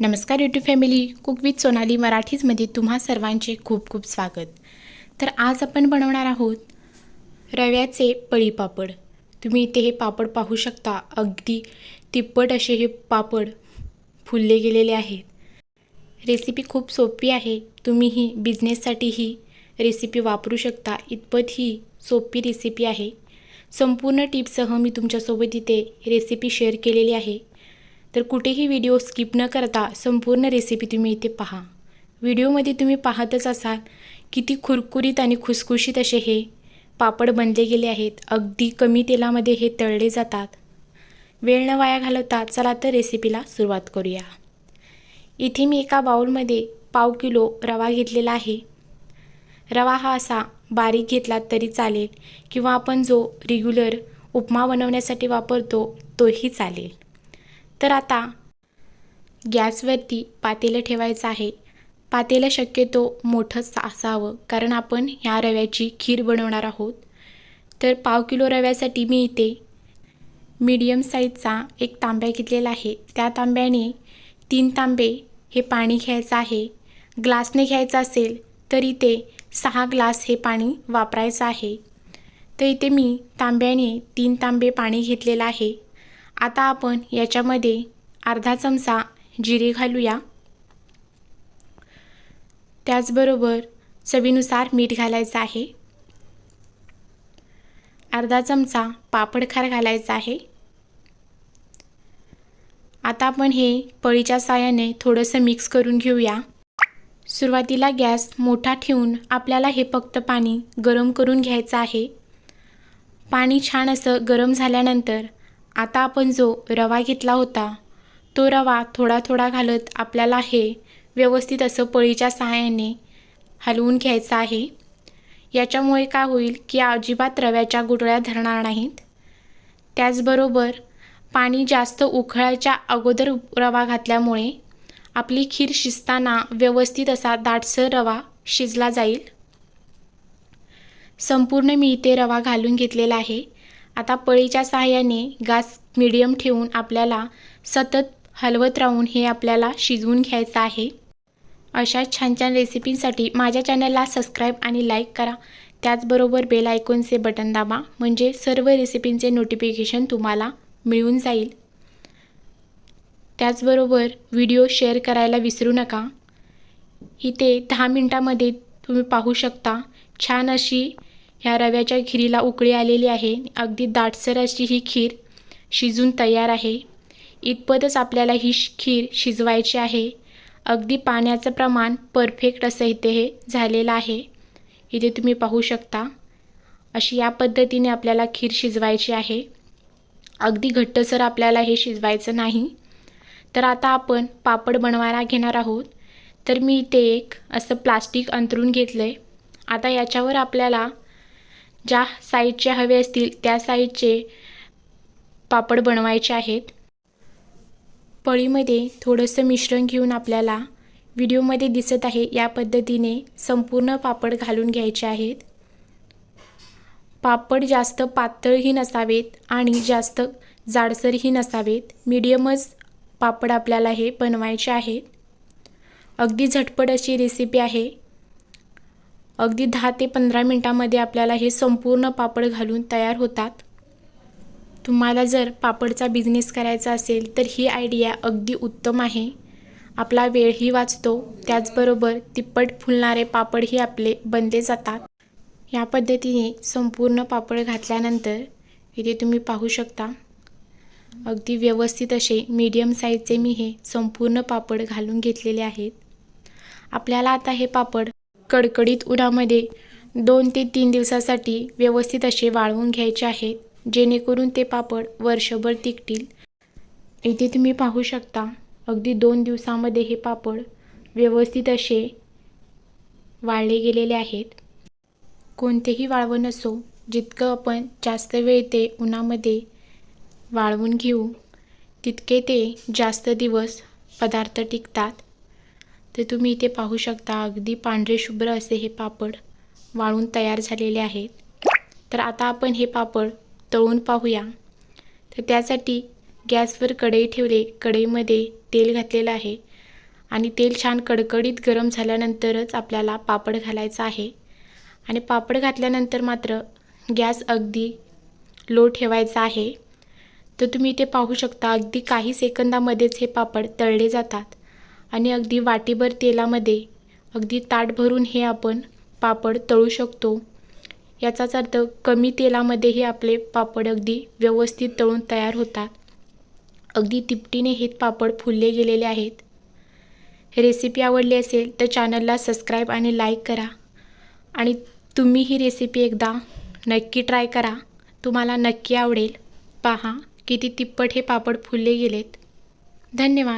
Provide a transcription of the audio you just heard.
नमस्कार YouTube family cook with Sonali मराठीजमध्ये तुम्हा सर्वांचे खूप खूप स्वागत. तर आज आपण बनवणार आहोत रव्याचे पळी पापड. तुम्ही इथे हे पापड पाहू शकता. अगदी तिप्पट असे हे पापड फुलले गेलेले आहेत. रेसिपी खूप सोपी आहे. तुम्ही ही बिझनेससाठी ही रेसिपी वापरू शकता. इतपत ही सोपी रेसिपी आहे. संपूर्ण टिप्ससह मी तुमच्यासोबत इथे रेसिपी शेअर केलेली आहे. तर कुठेही व्हिडिओ स्किप न करता संपूर्ण रेसिपी तुम्ही इथे पहा. व्हिडिओमध्ये तुम्ही पाहतच असाल किती खुरकुरीत आणि खुसखुशीत असे हे पापड बनले गेले आहेत. अगदी कमी तेलामध्ये हे तळले जातात. वेळ न वाया घालवता चला तर रेसिपीला सुरुवात करूया. इथे मी एका बाऊलमध्ये पाव किलो रवा घेतलेला आहे. रवा हा असा बारीक घेतला तरी चालेल किंवा आपण जो रेग्युलर उपमा बनवण्यासाठी वापरतो तोही चालेल. तर आता गॅसवरती पातेलं ठेवायचं आहे. पातेलं शक्यतो मोठंच असावं कारण आपण ह्या रव्याची खीर बनवणार आहोत. तर पाव किलो रव्यासाठी मी इथे मीडियम साईजचा एक तांब्या घेतलेला आहे. त्या तांब्याने तीन तांबे हे पाणी घ्यायचं आहे. ग्लासने घ्यायचं असेल तर इथे सहा ग्लास हे पाणी वापरायचं आहे. तर इथे मी तांब्याने तीन तांबे पाणी घेतलेलं आहे. आता आपण याच्यामध्ये अर्धा चमचा जिरे घालूया. त्याचबरोबर चवीनुसार मीठ घालायचं आहे. अर्धा चमचा पापडखार घालायचा आहे. आता आपण हे पळीच्या साहाय्याने थोडंसं मिक्स करून घेऊया. सुरुवातीला गॅस मोठा ठेवून आपल्याला हे फक्त पाणी गरम करून घ्यायचं आहे. पाणी छान असं गरम झाल्यानंतर आता आपण जो रवा घेतला होता तो रवा थोडा थोडा घालत आपल्याला हे व्यवस्थित असं पळीच्या सहाय्याने हलवून घ्यायचं आहे. याच्यामुळे काय होईल की अजिबात रव्याच्या गुठळ्या धरणार नाहीत. त्याचबरोबर पाणी जास्त उखळायच्या अगोदर रवा घातल्यामुळे आपली खीर शिजताना व्यवस्थित असा दाटसर रवा शिजला जाईल. संपूर्ण मी इथे रवा घालून घेतलेला आहे. आता पळीच्या सहाय्याने गॅस मिडियम ठेवून आपल्याला सतत हलवत राहून हे आपल्याला शिजवून घ्यायचं आहे. अशा छान छान रेसिपींसाठी माझ्या चॅनलला सबस्क्राईब आणि लाईक करा. त्याचबरोबर बेल आयकॉनचे बटन दाबा म्हणजे सर्व रेसिपींचे नोटिफिकेशन तुम्हाला मिळून जाईल. त्याचबरोबर व्हिडिओ शेअर करायला विसरू नका. इथे दहा मिनटामध्ये तुम्ही पाहू शकता छान अशी ह्या रव्याच्या खिरीला उकळी आलेली आहे. अगदी दाटसर अशी ही खीर शिजून तयार आहे. इतपतच आपल्याला ही खीर शिजवायची आहे. अगदी पाण्याचं प्रमाण परफेक्ट असं इथे हे झालेलं आहे. इथे तुम्ही पाहू शकता. अशी या पद्धतीने आपल्याला खीर शिजवायची आहे. अगदी घट्टसर आपल्याला हे शिजवायचं नाही. तर आता आपण पापड बनवायला घेणार आहोत. तर मी इथे एक असं प्लास्टिक अंतरून घेतलं आहे आता याच्यावर आपल्याला ज्या साईजचे हवे असतील त्या साईजचे पापड बनवायचे आहेत. पळीमध्ये थोडंसं मिश्रण घेऊन आपल्याला व्हिडिओमध्ये दिसत आहे या पद्धतीने संपूर्ण पापड घालून घ्यायचे आहेत. पापड जास्त पातळही नसावेत आणि जास्त जाडसरही नसावेत. मीडियमच पापड आपल्याला हे बनवायचे आहेत. अगदी झटपट अशी रेसिपी आहे. अगदी दहा ते पंधरा मिनटामध्ये आपल्याला हे संपूर्ण पापड घालून तयार होतात. तुम्हाला जर पापडचा बिझनेस करायचा असेल तर ही आयडिया अगदी उत्तम आहे. आपला वेळही वाचतो त्याचबरोबर तिप्पट फुलणारे पापडही आपले बनले जातात. या पद्धतीने संपूर्ण पापड घातल्यानंतर इथे तुम्ही पाहू शकता अगदी व्यवस्थित असे मीडियम साईजचे मी हे संपूर्ण पापड घालून घेतलेले आहेत. आपल्याला आता हे पापड कडकडीत उन्हामध्ये दोन ते तीन दिवसासाठी व्यवस्थित असे वाळवून घ्यायचे आहेत जेणेकरून ते पापड वर्षभर टिकतील. इथे तुम्ही पाहू शकता अगदी दोन दिवसामध्ये हे पापड व्यवस्थित असे वाळले गेलेले आहेत. कोणतेही वाळवण असो जितकं आपण जास्त वेळ ते उन्हामध्ये वाळवून घेऊ तितके ते जास्त दिवस पदार्थ टिकतात. तर तुम्ही इथे पाहू शकता अगदी पांढरे शुभ्र असे हे पापड वाळून तयार झालेले आहेत. तर आता आपण हे पापड तळून पाहूया. तर त्यासाठी गॅसवर कढई ठेवले कढईमध्ये तेल घातलेलं आहे आणि तेल छान कडकडीत गरम झाल्यानंतरच आपल्याला पापड घालायचा आहे. आणि पापड घातल्यानंतर मात्र गॅस अगदी लो ठेवायचा आहे. तर तुम्ही इथे पाहू शकता अगदी काही सेकंदामध्येच हे पापड तळले जातात. आणि अगदी वाटीभर तेलामध्ये अगदी ताट भरून हे आपण पापड तळू शकतो. याचाच अर्थ कमी तेलामध्येही आपले पापड अगदी व्यवस्थित तळून तयार होतात. अगदी तिपटीने हे पापड फुलले गेलेले आहेत. रेसिपी आवडली असेल तर चॅनलला सबस्क्राईब आणि लाईक करा. आणि तुम्ही ही रेसिपी एकदा नक्की ट्राय करा. तुम्हाला नक्की आवडेल. पहा किती तिप्पट हे पापड फुलले गेलेत. धन्यवाद.